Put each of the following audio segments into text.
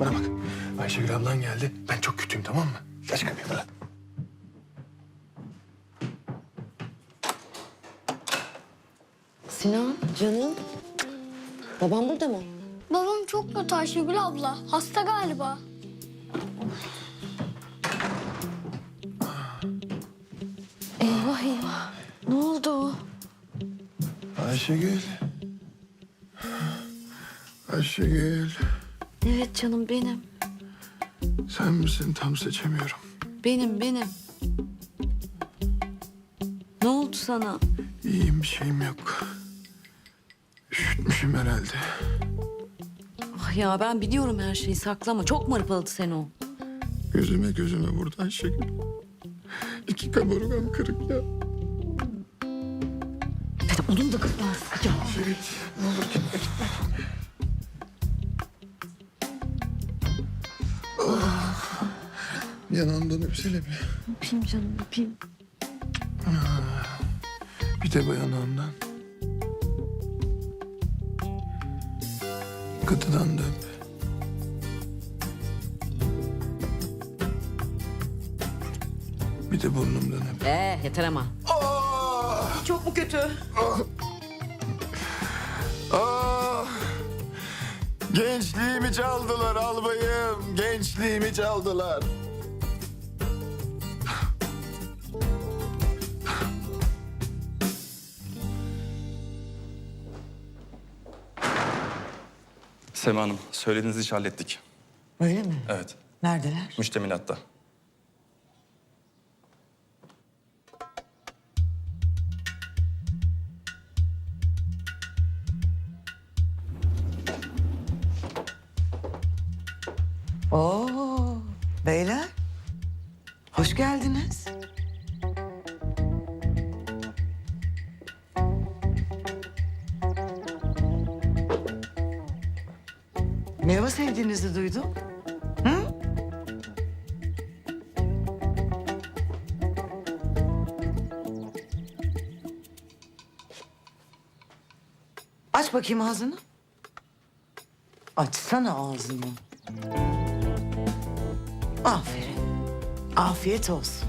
Bana bak. Ayşegül ablan geldi. Ben çok kötüyüm tamam mı? Aç kapıyı bana. Sinan, canım. Babam burada mı? Babam çok kötü Ayşegül abla. Hasta galiba. Eyvah eyvah. Ne oldu? Ayşegül. Ayşegül. Evet canım benim. Sen misin tam seçemiyorum. Benim, benim. Ne oldu sana? İyiyim bir şeyim yok. Üşütmüşüm herhalde. Ah ya ben biliyorum her şeyi saklama. Çok mu hırpaladı seni o? Gözüme gözüme vurdu Ayşegül. İki kaburgam kırık ya. Onun da gırtlağı sıkacağım. Ayşegül ne olur gitme gitme. Yanağımdan öpsene bir. Öpeyim canım öpeyim. Bir de bu yanağımdan. Gıdıdan da öp. Bir de burnumdan öp. Ee yeter ama. Çok mu kötü? Ah! Gençliğimi çaldılar albayım. Gençliğimi çaldılar. Sema Hanım, söylediğiniz işi hallettik. Öyle mi? Evet, Neredeler? müştemilatta. Oo, beyler. Hoş geldiniz. Meyve sevdiğinizi duydum. Hı? Aç bakayım ağzını. Açsana ağzını. Aferin. Afiyet olsun.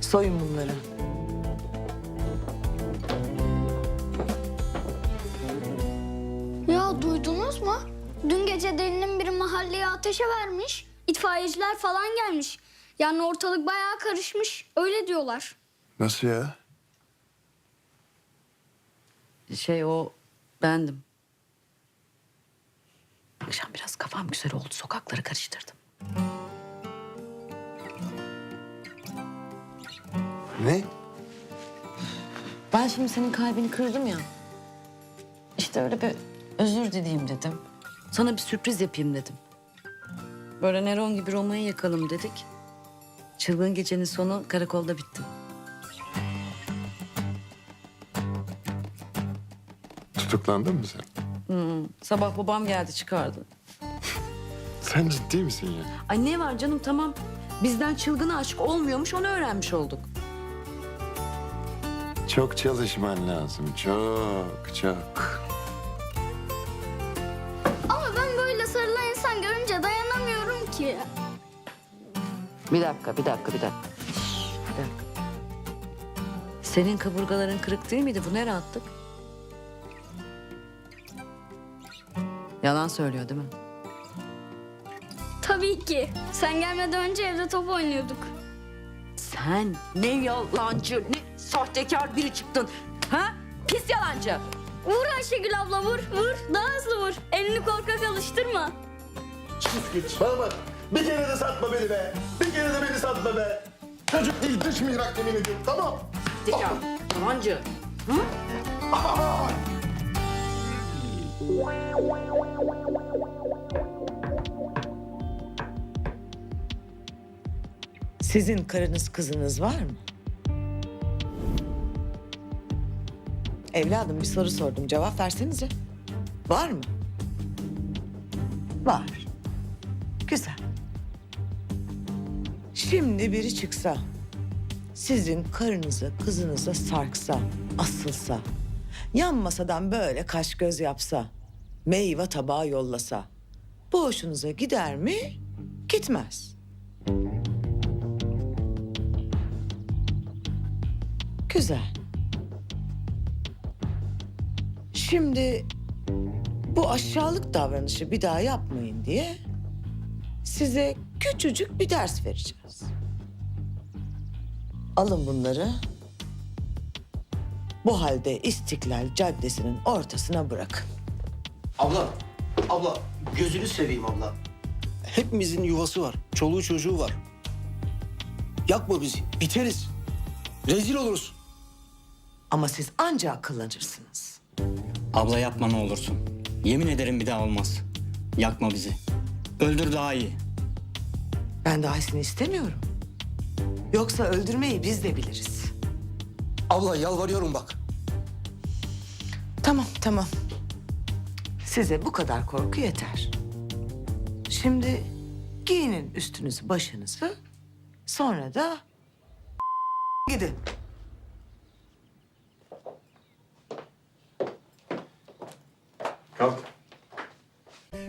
Soyun bunları. Duydunuz mu? Dün gece delinin biri mahalleye ateşe vermiş. İtfaiyeciler falan gelmiş. Yani ortalık bayağı karışmış. Öyle diyorlar. Nasıl ya? Şey o bendim. Akşam biraz kafam güzel oldu. Sokakları karıştırdım. Ne? Ben şimdi senin kalbini kırdım ya. İşte öyle bir özür dileyim dedim. Sana bir sürpriz yapayım dedim. Böyle Neron gibi Roma'yı yakalım dedik. Çılgın gecenin sonu karakolda bitti. Tutuklandın mı sen? Sabah babam geldi çıkardı. Sen ciddi misin ya? Ay ne var canım tamam. Bizden çılgına aşık olmuyormuş onu öğrenmiş olduk. Çok çalışman lazım. Çok, çok. Ki. Bir dakika, bir dakika, bir dakika. Bir dakika. Senin kaburgaların kırık değil miydi? Bu ne rahatlık? Yalan söylüyor değil mi? Tabii ki. Sen gelmeden önce evde top oynuyorduk. Sen ne yalancı, ne sahtekar biri çıktın. Ha? Pis yalancı. Vur Ayşegül abla vur vur. Daha hızlı vur. Elini korkak alıştırma. Çiftlik. Bana bak. Bir kere de satma beni be. Bir kere de beni satma be. Çocuk değil dış mihrak yemin ediyorum. Tamam. Sahtekar, yalancı. Sizin karınız kızınız var mı? Evladım bir soru sordum. Cevap versenize. Var mı? Var. Güzel. Şimdi biri çıksa, sizin karınıza, kızınıza sarksa, asılsa, yan masadan böyle kaş göz yapsa, meyve tabağı yollasa, bu hoşunuza gider mi? Gitmez. Güzel. Şimdi bu aşağılık davranışı bir daha yapmayın diye size küçücük bir ders vereceğiz. Alın bunları. Bu halde İstiklal Caddesi'nin ortasına bırakın. Abla, abla gözünü seveyim abla. Hepimizin yuvası var, çoluğu çocuğu var. Yakma bizi, biteriz. Rezil oluruz. Ama siz anca akıllanırsınız. Abla yapma ne olursun. Yemin ederim bir daha olmaz. Yakma bizi. Öldür daha iyi. Ben daha iyisini istemiyorum. Yoksa öldürmeyi biz de biliriz. Abla yalvarıyorum bak. Tamam, tamam. Size bu kadar korku yeter. Şimdi giyinin üstünüzü, başınızı. Sonra da gidin. Kalk.